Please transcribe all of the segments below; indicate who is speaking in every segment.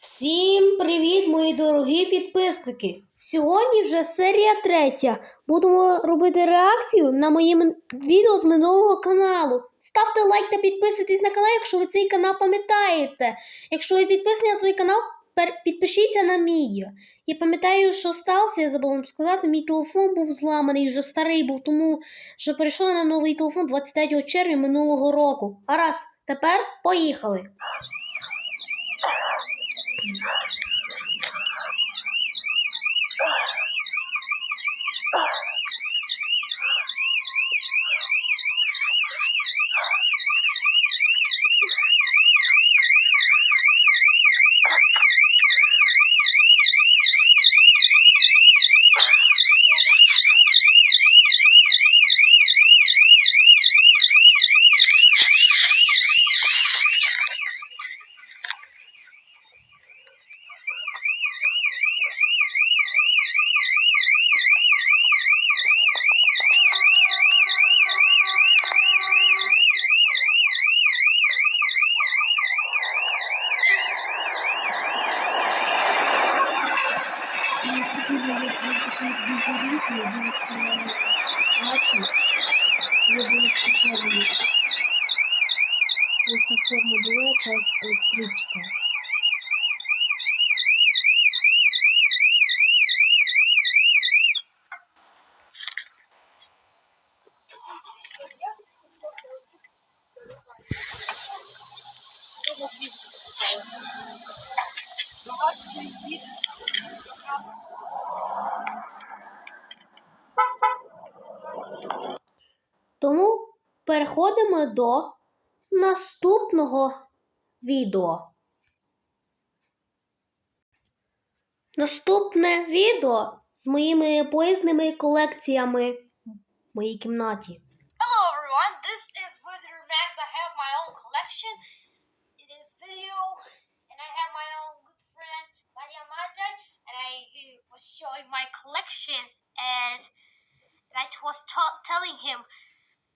Speaker 1: Всім привіт, мої дорогі підписники! Сьогодні вже серія третя. Будемо робити реакцію на мої відео з минулого каналу. Ставте лайк та підписуйтесь на канал, якщо ви цей канал пам'ятаєте. Якщо ви підписані на той канал, підпишіться на мій. Я пам'ятаю, що сталося, я забув вам сказати, мій телефон був зламаний, вже старий був, тому що перейшов на новий телефон 23 червня минулого року. Гаразд, тепер поїхали. Thank you. Дуже різні, дивіться, платі, вони були шоковані. Ось ця форма була якась електричка. Тому переходимо до наступного відео. Наступне відео з моїми поїзними колекціями в моїй кімнаті.
Speaker 2: Hello everyone, this is Wither Max. I have my own collection. It is video, and I have my own good friend Maria Mate, and I uh, was showing my collection, and, and I was ta- telling him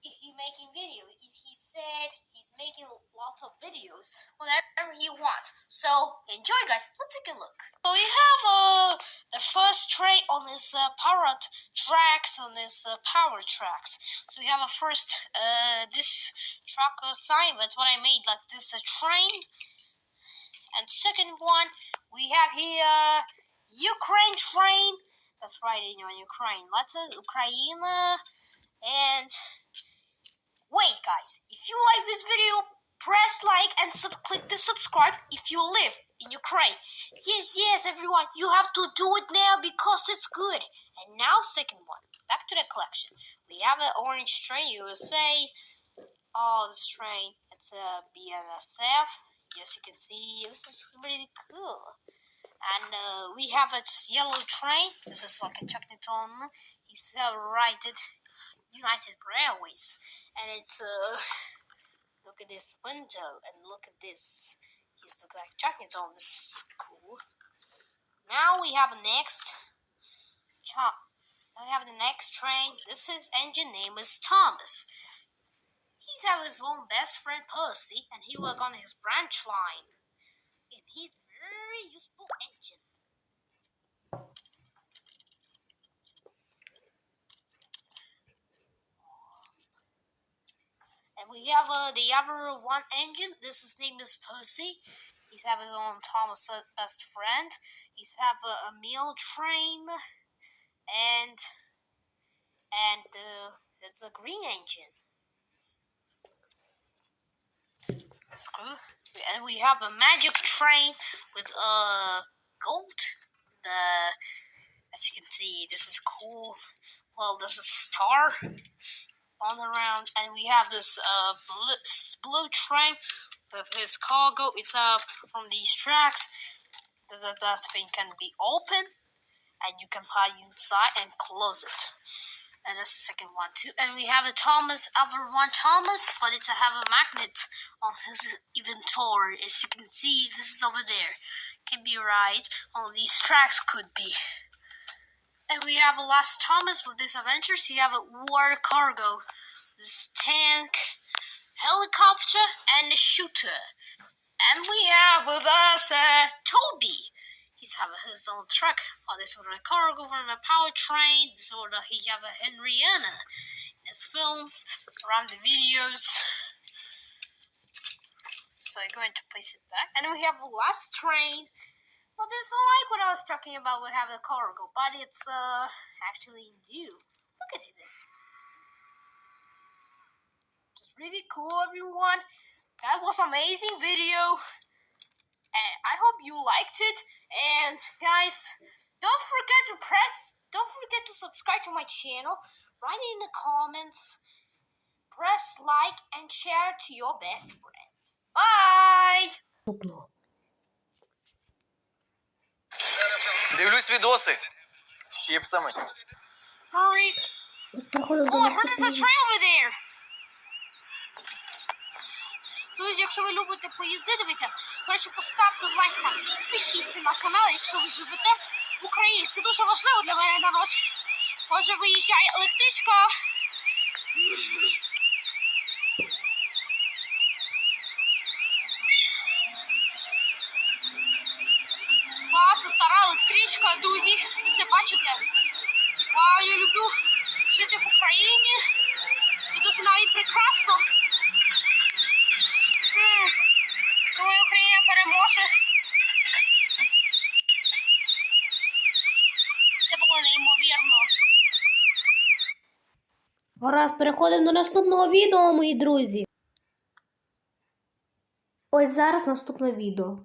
Speaker 2: if making video. He said he's making lots of videos, whatever he wants. So enjoy, guys. Let's take a look. So we have uh the first train on this uh, power tracks on this uh, power tracks. So we have a first uh this truck assignment what I made like this a train. And second one we have here Ukraine train. That's right in Ukraine. Let's uh, Ukraine and wait guys, if you like this video press like and sub- click the subscribe if you live in Ukraine. Yes, yes, everyone, you have to do it now because it's good. And now, second one, back to the collection. We have an orange train, USA. Oh, this train, it's a BNSF. Yes, you can see, this is really cool. And uh, we have a yellow train. This is like a Chuckneton. He's uh, right United Railways. And it's, uh, look at this window and look at this. He's look like Chuckneton. This is cool. Now we have next. Now we have the next train. This is engine name is Thomas. He's have his own best friend Percy, and he work on his branch line. And he's very useful engine. And we have uh, the other one engine. This his name is Percy. He's having his own Thomas uh, best friend. He's have a, a meal train, and and uh, it's a green engine. Screw. And we have a magic train with uh gold. The as you can see, this is cool. Well, this is star on around, and we have this uh blue, blue train with his cargo. It's up from these tracks. The, the, thing can be open, and you can it inside and close it. And that's the second one too. And we have a Thomas, other one Thomas, but it's a have a magnet on his inventory. As you can see, this is over there. Can be right. On these tracks could be. And we have a last Thomas with this adventures. You have a war cargo, this tank, helicopter, and a shooter. And we have with us uh, Toad be. He's have his own truck. Oh, this one a cargo from a power train. This one he have a Henrietta. In his films, around the videos. So I'm going to place it back. And we have the last train. Well, this is like what I was talking about with having a cargo, but it's uh actually new. Look at this. Just really cool, everyone. That was amazing video. And I hope you liked it. And guys, don't forget to press, don't forget to subscribe to my channel. Write in the comments. Press like and share to your best friends. Bye.
Speaker 3: Дивлюсь відоси з чіпсами.
Speaker 2: Hurry.
Speaker 1: Ось переходимо до
Speaker 2: I heard there's
Speaker 1: наступного.
Speaker 2: train over there. Друзі, якщо ви любите поїзди, дивіться, коротше, поставте лайк та підпишіться на канал, якщо ви живете в Україні. Це дуже важливо для мене народ. Отже, виїжджає електричка. Це стара електричка, друзі. Ви це бачите? Вау, я люблю жити в Україні. Це дуже навіть прекрасно. Коли Україна переможе. Це було неймовірно.
Speaker 1: Гаразд, переходимо до наступного відео, мої друзі. Ось зараз наступне відео.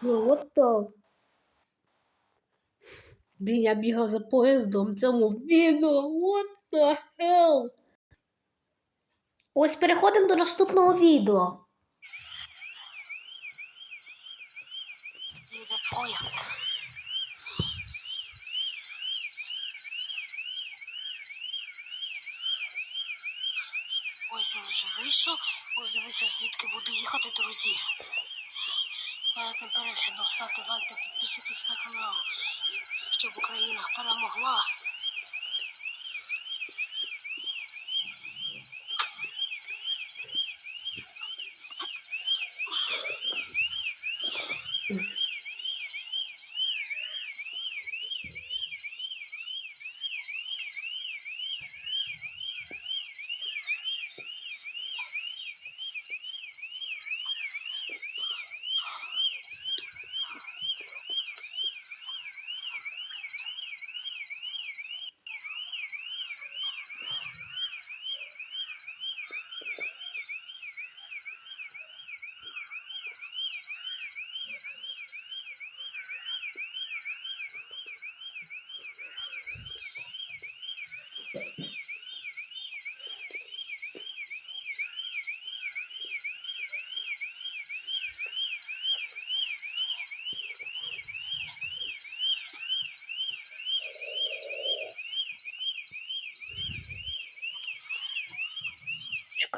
Speaker 1: Pronto. Minha birrosa pôs o nome seu movido. What the hell? Ось переходимо до наступного відео.
Speaker 2: Їде поїзд. Ось він вже вийшов. Ось дивися, звідки буде їхати, друзі. Перед тим переглядом ставте лайк та підписуйтесь на канал, щоб Україна перемогла.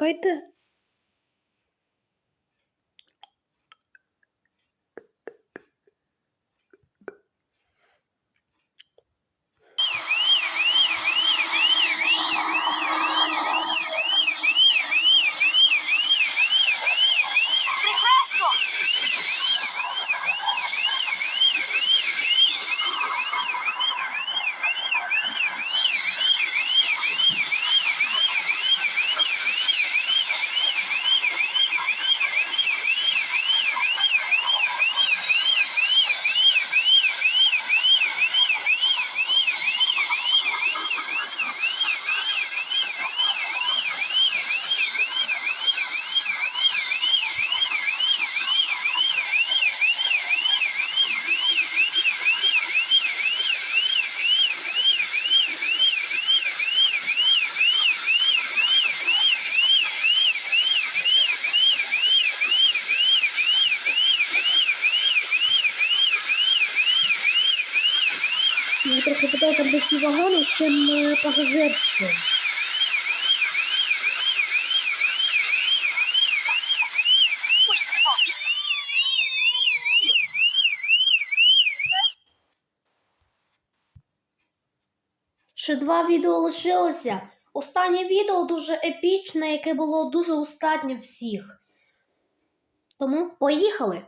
Speaker 2: Çıkaydı.
Speaker 1: Трохи питаю там де ці вагони з тим е, пасажирством. Ще два відео лишилося. Останнє відео дуже епічне, яке було дуже устатнє всіх. Тому поїхали!